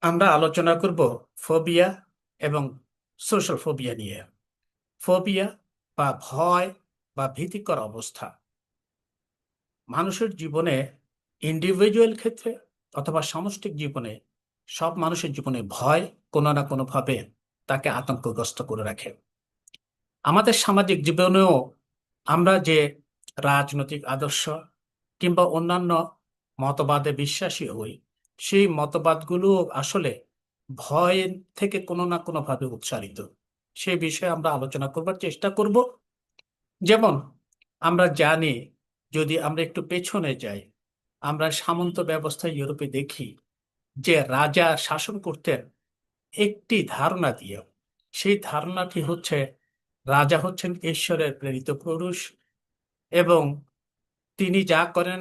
আমরা আলোচনা করব ফোবিয়া এবং সোশ্যাল ফোবিয়া নিয়ে। ফোবিয়া বা ভয় বা ভীতিকর অবস্থা। মানুষের জীবনে ইন্ডিভিজুয়াল ক্ষেত্রে অথবা সামষ্টিক জীবনে সব মানুষের জীবনে ভয় কোনো না কোনোভাবে তাকে আতঙ্কগ্রস্ত করে রাখে। আমাদের সামাজিক জীবনেও আমরা যে রাজনৈতিক আদর্শ কিংবা অন্যান্য মতবাদে বিশ্বাসী হই সেই মতবাদগুলো আসলে ভয় থেকে কোনো না কোনো ভাবে উচ্চারিত। সেই বিষয়ে আমরা আলোচনা করবার চেষ্টা করব। যেমন, আমরা জানি যদি আমরা একটু পেছনে যাই, আমরা সামন্ত ব্যবস্থা ইউরোপে দেখি যে রাজা শাসন করতেন একটি ধারণা দিয়ে সেই ধারণাটি হচ্ছে, রাজা হচ্ছেন ঈশ্বরের প্রেরিত পুরুষ এবং তিনি যা করেন,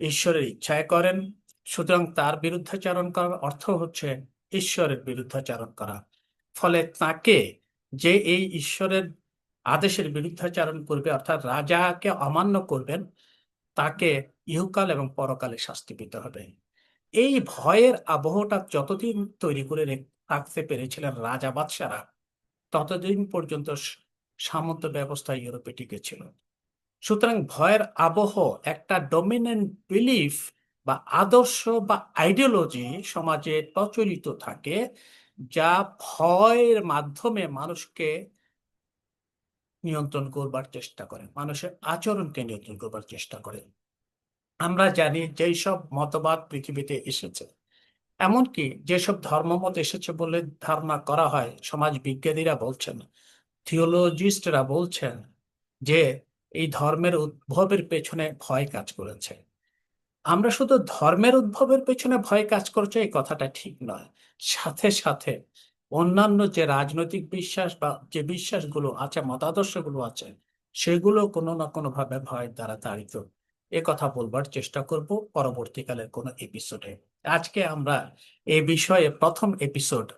ঈশ্বরের ইচ্ছায় করেন। সুতরাং তার বিরুদ্ধাচারণ করার অর্থ হচ্ছে ঈশ্বরের বিরুদ্ধাচারণ করা। ফলে তাকে যে এই ঈশ্বরের আদেশের বিরুদ্ধাচারণ করবে, অর্থাৎ রাজাকে অমান্য করবেন, তাকে ইহকাল এবং পরকালে শাস্তি পেতে হবে। এই ভয়ের আবহটা যতদিন তৈরি করে রেখ- রাখতে পেরেছিলেন রাজা বাদশারা, ততদিন পর্যন্ত সামন্ত ব্যবস্থা ইউরোপে টিকেছিল সুতরাং ভয়ের আবহ, একটা ডমিনেন্ট বিলিফ বা আদর্শ বা আইডিওলজি সমাজে প্রচলিত থাকে, যা ভয়ের মাধ্যমে মানুষকে নিয়ন্ত্রণ করবার চেষ্টা করে, মানুষের আচরণকে নিয়ন্ত্রণ করবার চেষ্টা করে। আমরা জানি যেই সব মতবাদ পৃথিবীতে এসেছে, এমনকি যেসব ধর্মমত এসেছে বলে ধারণা করা হয়, সমাজ বিজ্ঞানীরা বলছেন থিওলজিস্টরা বলছেন যে এই ধর্মের উদ্ভবের পেছনে ভয় কাজ করেছে। আমরা শুধু ধর্মের উদ্ভবের পেছনে ভয় কাজ করছে, এই কথাটা ঠিক নয়। সাথে সাথে অন্যান্য যে রাজনৈতিক বিশ্বাস বা যে বিশ্বাসগুলো আছে, মতাদর্শগুলো আছে, সেগুলো কোনো না কোনো ভাবে ভয়ের দ্বারা তাড়িত। এ কথা বলবার চেষ্টা করব পরবর্তীকালের কোনো এপিসোডে আজকে আমরা এ বিষয়ে প্রথম এপিসোড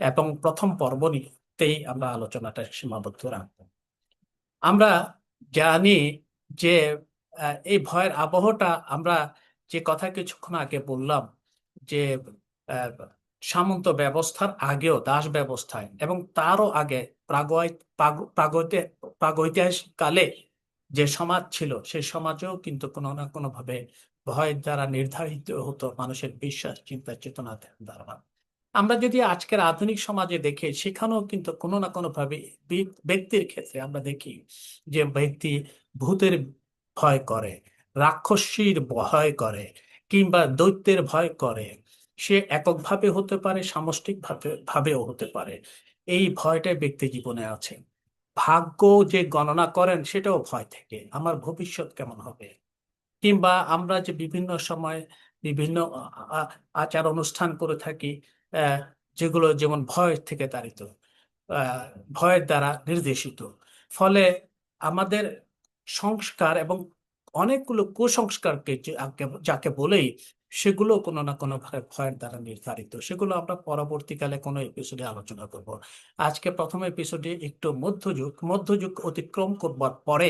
এবং প্রথম পর্বতেই আমরা আলোচনাটা সীমাবদ্ধ রাখব। আমরা জানি যে এই ভয়ের আবহটা আমরা যে কথা কিছুক্ষণ আগে বললাম যে সামন্ত ব্যবস্থার আগেও দাস ব্যবস্থায় এবং তারও আগে প্রাগৈ প্রাগ- প্রাগৈতে প্রাগৈতিহাসিক কালে যে সমাজ ছিল, সেই সমাজেও কিন্তু কোনো না কোনো ভাবে ভয়ের দ্বারা নির্ধারিত হতো মানুষের বিশ্বাস, চিন্তা, চেতনা দ্বারা আমরা যদি আজকের আধুনিক সমাজে দেখি, সেখানেও কিন্তু কোনো না কোনো ভাবে ব্যক্তির ক্ষেত্রে আমরা দেখি যে ব্যক্তি ভূতের ভয় করে। রাক্ষসীর ভয় করে কিংবা দৈত্যের ভয় করে। সে এককভাবে হতে পারে সামষ্টিক ভাবেও হতে পারে। এই ভয়টা ব্যক্তি জীবনে আছে। ভাগ্য যে গণনা করেন, সেটাও ভয় থেকে। আমার ভবিষ্যৎ কেমন হবে? কিংবা আমরা যে বিভিন্ন সময় বিভিন্ন আচার অনুষ্ঠান করে থাকি যেগুলো যেমন ভয় থেকে তাড়িত ভয়ের দ্বারা নির্দেশিত। ফলে আমাদের সংস্কার এবং অনেকগুলো কুসংস্কারকে যাকে বলেই সেগুলো কোনো না কোনো ভাবে ভয়ের দ্বারা নির্ধারিত। সেগুলো আমরা পরবর্তীকালে কোনো এপিসোডে আলোচনা করব। আজকে প্রথম এপিসোডে একটু মধ্যযুগ মধ্যযুগ অতিক্রম করবার পরে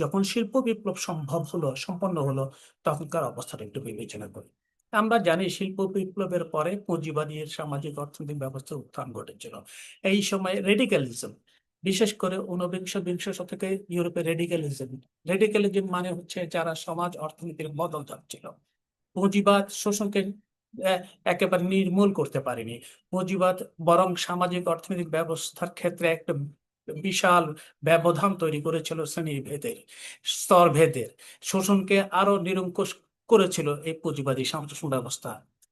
যখন শিল্প বিপ্লব সম্ভব হলো, সম্পন্ন হলো, তখনকার অবস্থাটা একটু বিবেচনা করি। আমরা জানি শিল্প বিপ্লবের পরে পুঁজিবাদী সামাজিক অর্থনৈতিক ব্যবস্থার উত্থান ঘটেছিল। এই সময় রেডিক্যালিজম বিশেষ করে ঊনবিংশ বিংশ শতকে ইউরোপে রেডিক্যালিজম রেডিক্যালিজম মানে হচ্ছে যারা সমাজ অর্থনীতির বদল যাচ্ছিল পুঁজিবাদ শোষণকে একেবারে নির্মূল করতে পারেনি। পুঁজিবাদ বরং সামাজিক অর্থনৈতিক ব্যবস্থার ক্ষেত্রে একটা বিশাল ব্যবধান তৈরি করেছিল শ্রেণি ভেদের স্তর ভেদের শোষণকে আরও নিরঙ্কুশ করেছিল এই পুঁজিবাদী শাসন ব্যবস্থা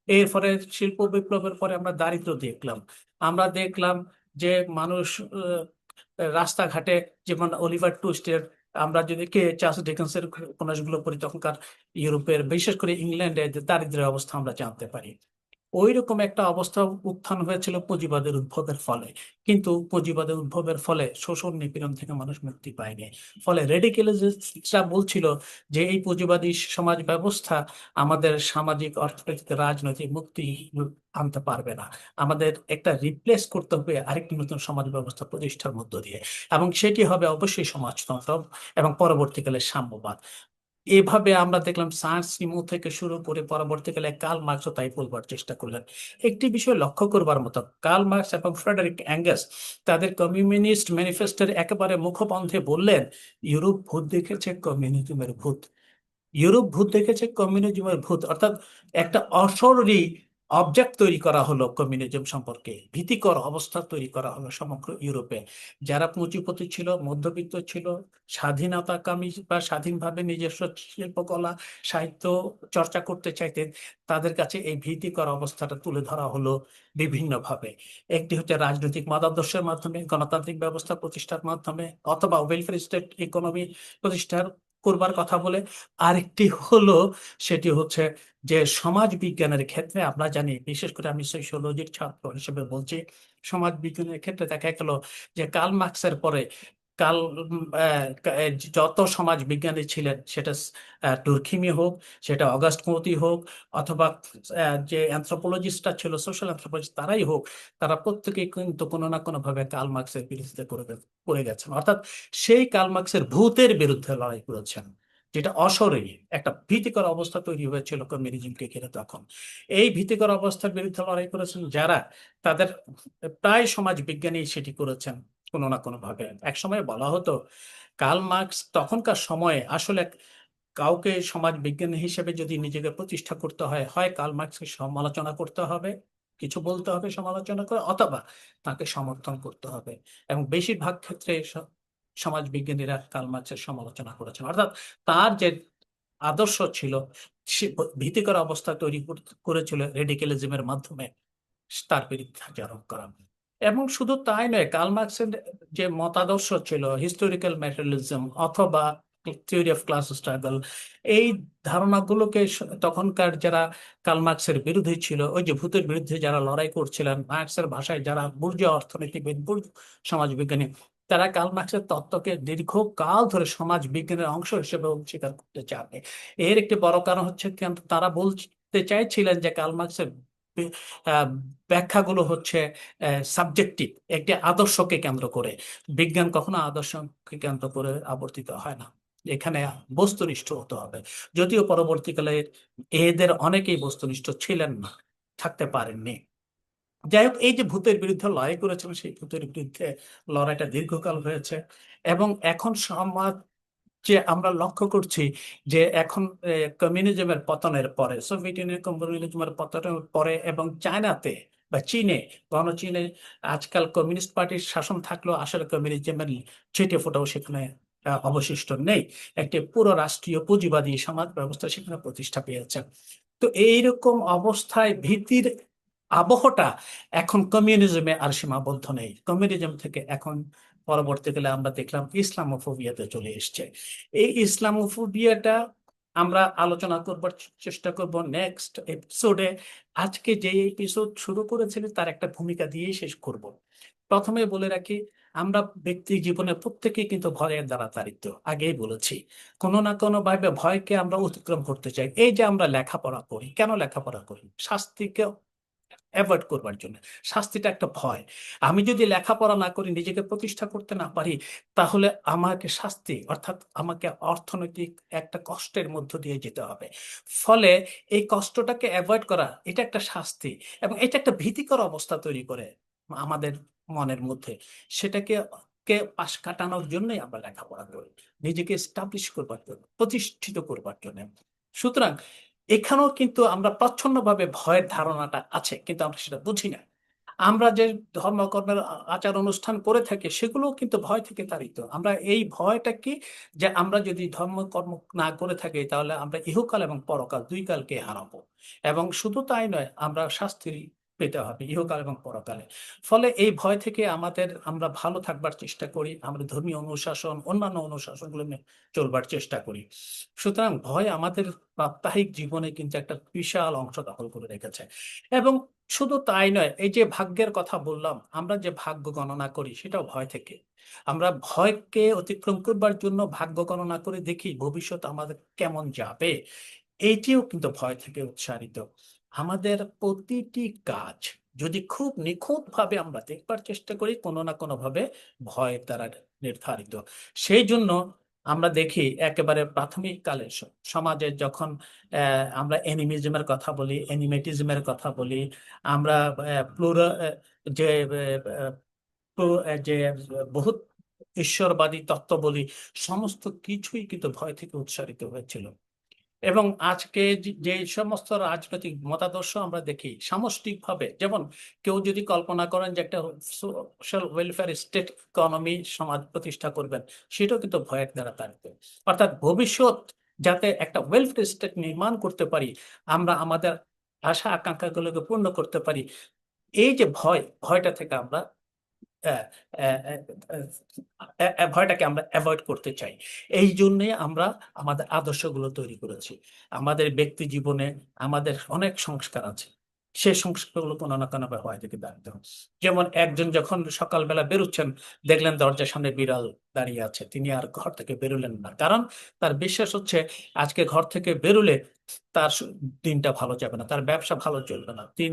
এর ফলে শিল্প বিপ্লবের পরে আমরা দারিদ্র দেখলাম। আমরা দেখলাম যে মানুষ রাস্তাঘাটে যেমন অলিভার টুস্টের আমরা যদি কে চার্লস ডিকেন্সের উপন্যাসগুলো পড়ি, তখনকার ইউরোপের, বিশেষ করে ইংল্যান্ডে যে দারিদ্র্যের অবস্থা আমরা জানতে পারি। ওই রকম একটা অবস্থা উত্থান হয়েছিল পুঁজিবাদের উদ্ভবের ফলে। কিন্তু পুঁজিবাদের উদ্ভবের ফলে শোষণ নিপীড়ন থেকে মানুষ মুক্তি পায়নি। ফলে রেডিক্যালিস্টরা বলছিল যে এই পুঁজিবাদী সমাজ ব্যবস্থা আমাদের সামাজিক, অর্থনৈতিক, রাজনৈতিক মুক্তি আনতে পারবে না। আমাদের একটা রিপ্লেস করতে হবে আরেকটি নতুন সমাজ ব্যবস্থা প্রতিষ্ঠার মধ্য দিয়ে। এবং সেটি হবে অবশ্যই সমাজতন্ত্র এবং পরবর্তীকালে সাম্যবাদ। এভাবে আমরা দেখলাম সায়েন্স সিমো থেকে শুরু করে পরবর্তীকালে কার্ল মার্কসও তাই বলবার চেষ্টা করলেন। একটি বিষয় লক্ষ্য করবার মতো, কার্ল মার্কস এবং ফ্রেডারিক অ্যাঙ্গাস তাদের কমিউনিস্ট ম্যানিফেস্টোর একেবারে মুখপন্থে বললেন, ইউরোপ ভূত দেখেছে, কমিউনিজমের ভূত। ইউরোপ ভূত দেখেছে, কমিউনিজমের ভূত। অর্থাৎ একটা অশরীরী অবজেক্ট তৈরি করা হলো কমিউনিজম সম্পর্কে, ভীতিকর অবস্থা তৈরি করা হলো সমগ্র ইউরোপে। যারা পুঁজিপতি ছিল, মধ্যবিত্ত ছিল স্বাধীনতা স্বাধীনতাকামী বা স্বাধীনভাবে নিজস্ব শিল্পকলা, সাহিত্য চর্চা করতে চাইতেন, তাদের কাছে এই ভীতিকর অবস্থাটা তুলে ধরা হলো বিভিন্নভাবে। একটি হচ্ছে রাজনৈতিক মতাদর্শের মাধ্যমে, গণতান্ত্রিক ব্যবস্থা প্রতিষ্ঠার মাধ্যমে, অথবা ওয়েলফেয়ার স্টেট ইকোনমি প্রতিষ্ঠার করবার কথা বলে। আরেকটি হলো, সেটি হচ্ছে যে সমাজ বিজ্ঞানের ক্ষেত্রে আমরা জানি, বিশেষ করে আমি সোশিওলজির ছাত্র হিসেবে বলছি সমাজ বিজ্ঞানের ক্ষেত্রে দেখা গেল যে কার্ল মার্কসের পরে কাল যত সমাজ বিজ্ঞানী ছিলেন সেটা আহ, হোক সেটা অগাস্ট মতি হোক অথবা যে অ্যানথ্রোপোলজিস্টরা ছিল সোশ্যাল অ্যানথ্রোপোলজিস্ট তারাই হোক তারা প্রত্যেকেই কিন্তু কোনো না কোনো ভাবে কার্ল মার্কসের বিরুদ্ধে করে গেছেন। অর্থাৎ সেই কার্ল মার্কসের ভূতের বিরুদ্ধে লড়াই করেছেন যেটা অশরীরী একটা ভীতিকর অবস্থা তৈরি হয়েছিল কমিউনিজমকে ঘিরে তখন। এই ভীতিকর অবস্থার বিরুদ্ধে লড়াই করেছেন যারা তাদের প্রায় সমাজ বিজ্ঞানী সেটি করেছেন। কোনো না কোনো ভাবে এক সময় বলা হতো, কার্ল মার্কস তখনকার সময়ে আসলে কাউকে সমাজ বিজ্ঞানী হিসেবে যদি নিজেকে প্রতিষ্ঠা করতে হয় হয় কার্ল মার্কসকে সমালোচনা করতে হবে, কিছু বলতে হবে সমালোচনা করে, অথবা তাকে সমর্থন করতে হবে। এবং বেশিরভাগ ক্ষেত্রে সমাজ বিজ্ঞানীরা কার্ল মার্কসের সমালোচনা করেছেন। অর্থাৎ তার যে আদর্শ ছিল, সে ভীতিকর অবস্থা তৈরি কর- করেছিল রেডিক্যালিজমের মাধ্যমে, তার বিরুদ্ধে আচরণ করা। এবং শুধু তাই নয় কার্ল মার্কসের যে মতাদর্শ ছিল হিস্টোরিক্যাল ম্যাটেরিয়ালিজম অথবা থিওরি অফ ক্লাস স্ট্রাগল এই ধারণাগুলোকে তখনকার যারা কার্ল মার্কসের বিরোধী ছিল ওই যে ভূতের বিরুদ্ধে যারা লড়াই করছিলেন মার্কসের ভাষায় যারা বুর্জো অর্থনীতিবিদ বুর্জ সমাজবিজ্ঞানী তারা কার্ল মার্কসের তত্ত্বকে দীর্ঘকাল ধরে সমাজ বিজ্ঞানের অংশ হিসেবে অস্বীকার করতে চাননি। এর একটি বড় কারণ হচ্ছে তারা বলতে চাইছিলেন যে কার্ল মার্কসের বি- আহ, ব্যাখ্যাগুলো হচ্ছে সাবজেক্টিভ একটি আদর্শকে কেন্দ্র করে। বিজ্ঞান কখনো আদর্শকে কেন্দ্র করে আবর্তিত হয় না। এখানে বস্তুনিষ্ঠ হতে হবে। যদিও পরবর্তীকালে এদের অনেকেই বস্তুনিষ্ঠ ছিলেন না, থাকতে পারেননি। যাই হোক, এই যে ভূতের বিরুদ্ধে লড়াই করেছিলেন, সেই ভূতের বিরুদ্ধে লড়াইটা দীর্ঘকাল হয়েছে এবং এখন সমাজ যে আমরা লক্ষ্য করছি যে এখন কমিউনিজমের পতনের পরে, সোভিয়েত ইউনিয়ন কমিউনিজমের পতনের পরে এবং চায়নাতে বা চীনে গণ চীনে আজকাল কমিউনিস্ট পার্টির শাসন থাকলেও আসলে কমিউনিজমের ছিটে ফোটাও সেখানে অবশিষ্ট নেই। একটি পুরো রাষ্ট্রীয় পুঁজিবাদী সমাজ ব্যবস্থা সেখানে প্রতিষ্ঠা পেয়েছে। তো এইরকম অবস্থায় ভীতির আবহটা এখন কমিউনিজমে আর সীমাবদ্ধ নেই। কমিউনিজম থেকে এখন পরবর্তীকালে আমরা দেখলাম ইসলামোফোবিয়াতে চলে এসছে। এই ইসলামোফোবিয়াটা আমরা আলোচনা করবার চেষ্টা করব নেক্সট এপিসোডে আজকে যে এপিসোড শুরু করেছিল তার একটা ভূমিকা দিয়েই শেষ করব। প্রথমে বলে রাখি, আমরা ব্যক্তি জীবনে প্রত্যেকেই কিন্তু ভয়ের দ্বারা তাড়িত, আগেই বলেছি। কোনো না কোনো ভাবে ভয়কে আমরা অতিক্রম করতে চাই। এই যে আমরা লেখাপড়া করি, কেন লেখাপড়া করি? শাস্তিকে অ্যাভয়েড করবার জন্য। শাস্তিটা একটা ভয়। আমি যদি লেখাপড়া না করি, নিজেকে প্রতিষ্ঠা করতে না পারি, তাহলে আমাকে শাস্তি, অর্থাৎ আমাকে অর্থনৈতিক একটা কষ্টের মধ্য দিয়ে যেতে হবে। ফলে এই কষ্টটাকে অ্যাভয়েড করা, এটা একটা শাস্তি এবং এটা একটা ভীতিকর অবস্থা তৈরি করে আমাদের মনের মধ্যে। সেটাকে, কে পাশ কাটানোর জন্যই আমরা লেখাপড়া করি। নিজেকে স্টাবলিশ করবার জন্য, প্রতিষ্ঠিত করবার জন্য। সুতরাং এখানেও কিন্তু আমরা প্রচ্ছন্নভাবে ভয়ের ধারণাটা আছে, কিন্তু আমরা সেটা বুঝি না। আমরা যে ধর্মকর্মের আচার অনুষ্ঠান করে থাকি, সেগুলোও কিন্তু ভয় থেকে তাড়িত। আমরা এই ভয়টা কি যে আমরা যদি ধর্মকর্ম না করে থাকি, তাহলে আমরা ইহকাল এবং পরকাল দুই কালকে হারাবো। এবং শুধু তাই নয়, আমরা শাস্তি পেতে হবে, ইহকাল এবং পরকালে। ফলে এই ভয় থেকে আমাদের, আমরা ভালো থাকবার চেষ্টা করি, আমরা ধর্মীয় অনুশাসন, অন্যান্য অনুশাসনগুলো মেনে চলবার চেষ্টা করি। সুতরাং ভয় আমাদের প্রাত্যহিক জীবনে কিন্তু একটা বিশাল অংশ দখল করে রেখেছে। এবং শুধু তাই নয়, এই যে ভাগ্যের কথা বললাম, আমরা যে ভাগ্য গণনা করি, সেটাও ভয় থেকে। আমরা ভয়কে অতিক্রম করবার জন্য ভাগ্য গণনা করে দেখি, ভবিষ্যৎ আমাদের কেমন যাবে, এইটিও কিন্তু ভয় থেকে উৎসারিত আমাদের প্রতিটি কাজ যদি খুব নিখুঁত ভাবে আমরা দেখবার চেষ্টা করি, কোনো না কোনো ভাবে ভয় দ্বারা নির্ধারিত। সেই জন্য আমরা দেখি একেবারে প্রাথমিক কালে সমাজে যখন আমরা এনিমিজমের কথা বলি অ্যানিমেটিজমের কথা বলি, আমরা যে যে, বহুত ঈশ্বরবাদী তত্ত্ব বলি, সমস্ত কিছুই কিন্তু ভয় থেকে উৎসারিত হয়েছিল। এবং আজকে যে- সমস্ত রাজনৈতিক মতাদর্শ আমরা দেখি, সামষ্টিকভাবে, যেমন কেউ যদি কল্পনা করেন যে একটা সোশ্যাল ওয়েলফেয়ার স্টেট ইকোনমি সমাজ প্রতিষ্ঠা করবেন, সেটাও কিন্তু ভয়ের দ্বারা তাড়িত। অর্থাৎ ভবিষ্যৎ যাতে একটা ওয়েলফেয়ার স্টেট নির্মাণ করতে পারি, আমরা আমাদের আশা আকাঙ্ক্ষাগুলোকে পূর্ণ করতে পারি, এই যে ভয়, ভয়টা থেকে আমরা ভয়টাকে আমরা অ্যাভয়েড করতে চাই। এই জন্যে আমরা আমাদের আদর্শগুলো তৈরি করেছি। আমাদের ব্যক্তি জীবনে আমাদের অনেক সংস্কার আছে। সেই সংস্কারগুলো কোনো না কোনো ভয় থেকে দাঁড়াতে যেমন একজন যখন সকালবেলা বেরোচ্ছেন, দেখলেন দরজার সামনে বিড়াল দাঁড়িয়ে আছে। তিনি আর ঘর থেকে বেরোলেন না। কারণ তার বিশ্বাস হচ্ছে, আজকে ঘর থেকে বেরোলে তার দিনটা ভালো যাবে না। তার ব্যবসা ভালো চলবে না। দিন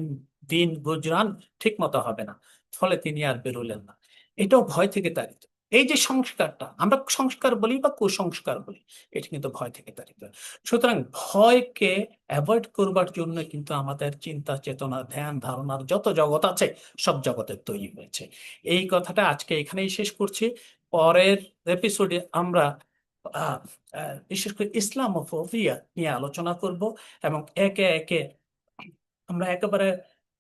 দিন গুজরান ঠিক মতো হবে না। ফলে তিনি আর বেরোলেন না। এটাও ভয় থেকে তাড়িত। এই যে সংস্কারটা, আমরা সংস্কার বলি বা কুসংস্কার বলি, এটা কিন্তু ভয় থেকে তাড়িত। সুতরাং ভয়কে অ্যাভয়েড করবার জন্য কিন্তু আমাদের চিন্তা, চেতনা, ধ্যান, ধারণার যত জগৎ আছে, সব জগতের তৈরি হয়েছে। এই কথাটা আজকে এখানেই শেষ করছি। পরের এপিসোডে আমরা বিশেষ করে ইসলামোফোবিয়া নিয়ে আলোচনা করব এবং একে একে আমরা একেবারে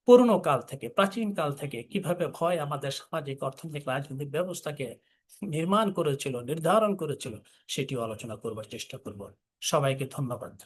পুরনো কাল থেকে, প্রাচীন কাল থেকে কীভাবে ভয় আমাদের সামাজিক, অর্থনৈতিক, রাজনৈতিক ব্যবস্থাকে নির্মাণ করেছিল, নির্ধারণ করেছিল, সেটিও আলোচনা করবার চেষ্টা করব। সবাইকে ধন্যবাদ।